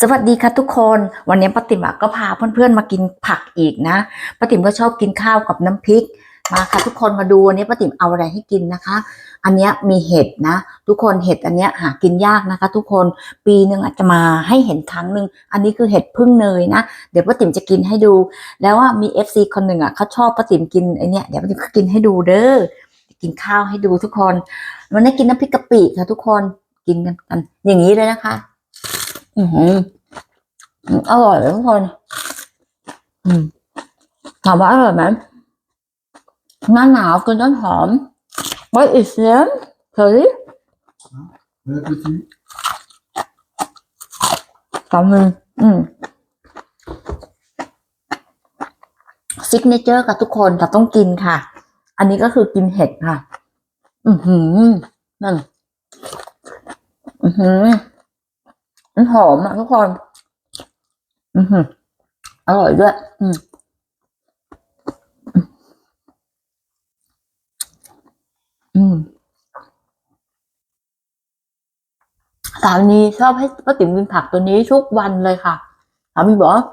สวัสดีค่ะทุกคนวันนี้ป้าติ๋มก็พาเพื่อนๆมากินผักอีกนะป้าติ๋มก็ชอบกินข้าวกับน้ำพริกมาค่ะทุกคนมาดูวันนี้ป้าติ๋มเอาอะไรให้กินนะคะ อันนี้มีเห็ดนะ ทุกคนเห็ดอันนี้หากินยากนะคะ ทุกคนปีหนึ่งอาจจะมาให้เห็นครั้งหนึ่งอันนี้คือเห็ดพึ่งเนยนะ เดี๋ยวป้าติ๋มจะกินให้ดู แล้วว่ามีเอฟซีคนหนึ่งอะเขาชอบป้าติ๋มกินไอเนี้ยเดี๋ยวป้าติ๋มก็กินให้ดูเด้อกินข้าวให้ดูทุกคนวันนี้กินน้ำพริกกะปิค่ะทุกคนกินกันอย่างนี้เลยนะคะ อือหืออืมอร่อยเลยทุกคนอืมถามว่าอร่อยไหมหน้าหนาวกินต้นหอม What is that? Curry? Ouais, petit. สองมืออืมซิกเนเจอร์กับทุกคนแต่ต้องกินค่ะ อันนี้ก็คือกินเห็ดค่ะ อือหือนั่น อือหือ มันหอมอะทุกคน อือหืออร่อยด้วย อืมอืมสามีชอบให้ป้าติ๋มกินผักตัวนี้ทุกวันเลยค่ะสามีบอกว่า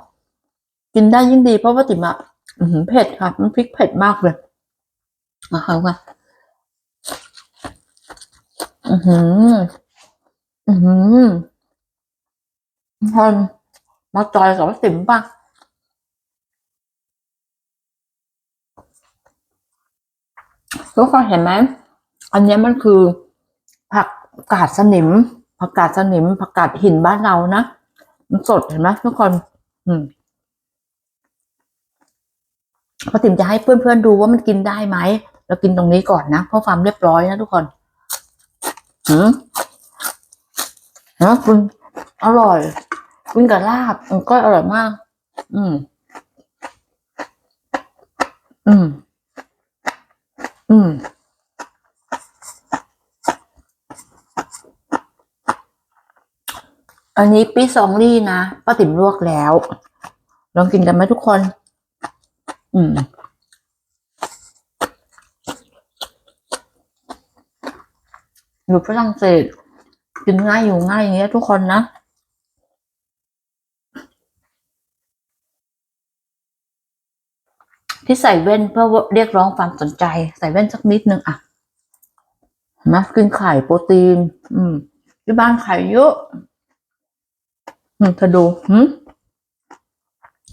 กินได้ยิ่งดีเพราะป้าติ๋มอะเผ็ดค่ะ มันพริกเผ็ดมากเลยมาค่ะค่ะอือหือ อือหือ ทุกคนมาจอยกับติ๋มป่ะทุกคนเห็นไหม อันนี้มันคือ ผักกาดสนิม ผักกาดสนิม ผักกาดหินบ้านเรานะ มันสดเห็นไหมทุกคน อืมพอติ๋มจะให้เพื่อนๆดูว่ามันกินได้ไหม เรากินตรงนี้ก่อนนะ เพื่อความเรียบร้อยนะทุกคนหืมนะคุณอร่อย กินกับลาบมันก็อร่อยมาก อืม อืม อืม อันนี้ปีซองลี่นะป้าติ๋มลวกแล้ว ลองกินกันไหมทุกคน อืมอยู่ฝรั่งเศสกินง่ายอยู่ง่ายอย่างเงี้ยทุกคนนะ ที่ใส่แว่นเพื่อเรียกร้องความสนใจ ใส่แว่นสักนิดนึงอะเห็นไหมกินไข่โปรตีน อืม ที่บ้านไข่เยอะอืมเธอดูหืม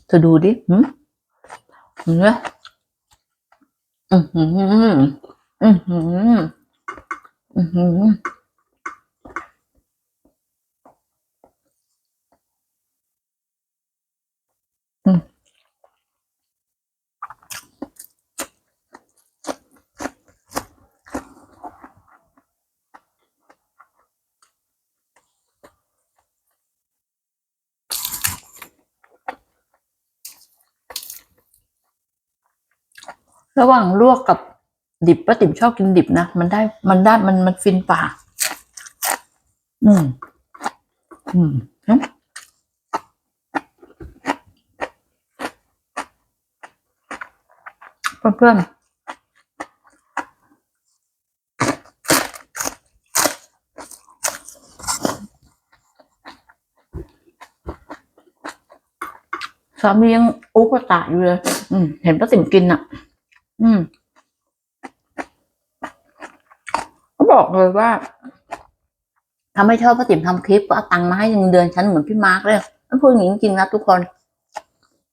เธอดูดิหืมเห็นไหมอือหืออือหืออืม ระหว่างลวกกับดิบป้าติ๋มชอบกินดิบนะ มันได้มันได้มันมันฟินปาก อืม อืมเนอะเพื่อนๆสามียังอุกตะอยู่เลย อืม เห็นป้าติ๋มกินอะ อืมเขาบอกเลยว่าถ้าไม่ชอบป้าติ๋มทำคลิปก็เอาตังค์มาให้เงินเดือนฉันเหมือนพี่มาร์กเลยมันพูดอย่างนี้จริงๆนะทุกคน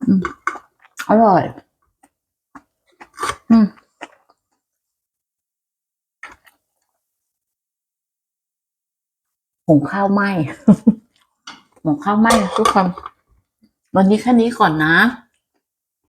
อืมอร่อย อืมหุงข้าวไหมหุงข้าวไหมนะทุกคน วันนี้แค่นี้ก่อนนะ